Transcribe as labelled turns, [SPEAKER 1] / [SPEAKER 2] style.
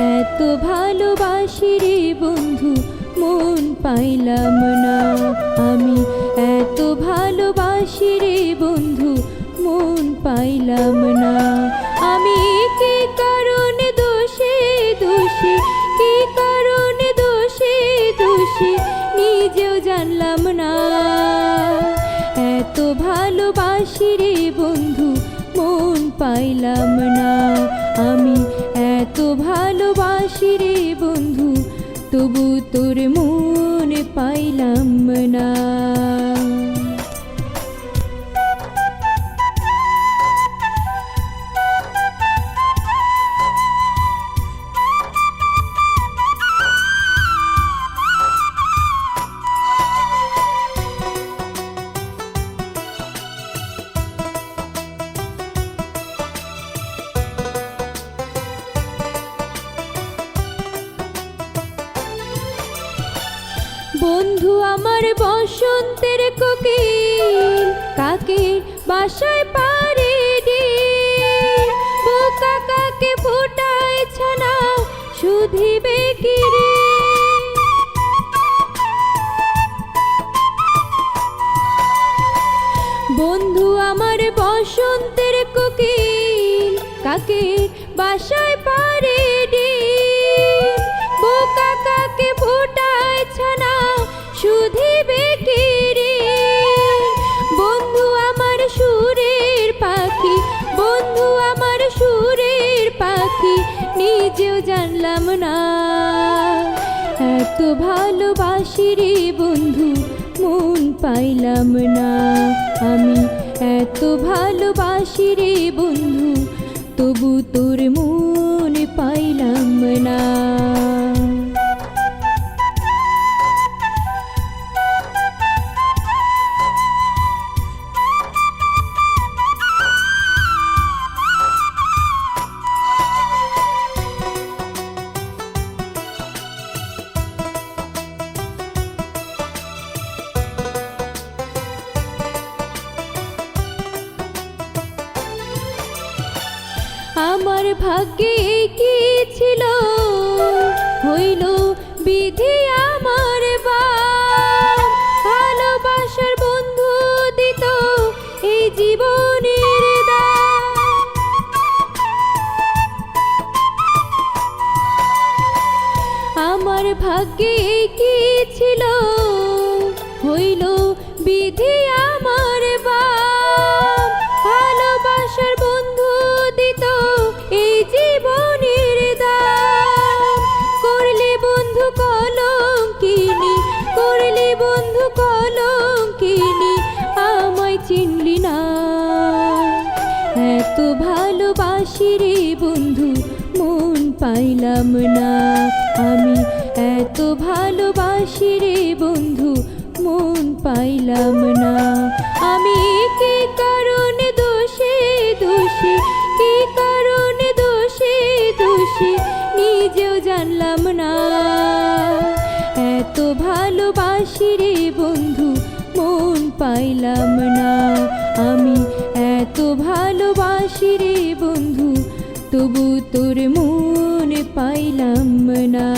[SPEAKER 1] এত ভালোবাসি রে বন্ধু, মন পাইলাম না। আমি এত ভালোবাসি রে বন্ধু, মন পাইলাম না। আমি কি কারণে দোষে দোষী, কি কারণে দোষে দোষী নিজেও জানলাম না। এত ভালোবাসি রে বন্ধু, মন পাইলাম তোর মন পাইলাম না। বন্ধু আমার বসন্তের কোকিল, কাকে বাসায় পারে বোকা কাকে ফোটায় ছানা শুধিবে কি রে? বন্ধু আমার বসন্তের কোকিল, কাকে বাসায় পারে শুধিবে কি রে। বন্ধু আমার সুরের পাখি, বন্ধু আমার সুরের পাখি, নিজেও জানলাম না। এত ভালোবাসি রে বন্ধু, মন পাইলাম না। আমি এত ভালোবাসি রে বন্ধু, তবু তোর আমার ভাগ্যে কি ছিল? হইল বিধি আমার ভালোবাসার বন্ধু দিত এই জীবনের আমার ভাগ্যে কি ছিল? হইল বিধি বন্ধু কলম কিনি আমায় চিনলি না। এত ভালোবাসি রে বন্ধু, মন পাইলাম না। আমি এত ভালোবাসি রে বন্ধু, মন পাইলাম না। আমি কি কারণে দোষে দোষী, কি কারণে দোষে দোষী, নিজেও জানলাম না। এত ভালোবাসি রে বন্ধু, মন পাইলাম না। আমি এত ভালোবাসি রে বন্ধু, তবু তোর মন পাইলাম না।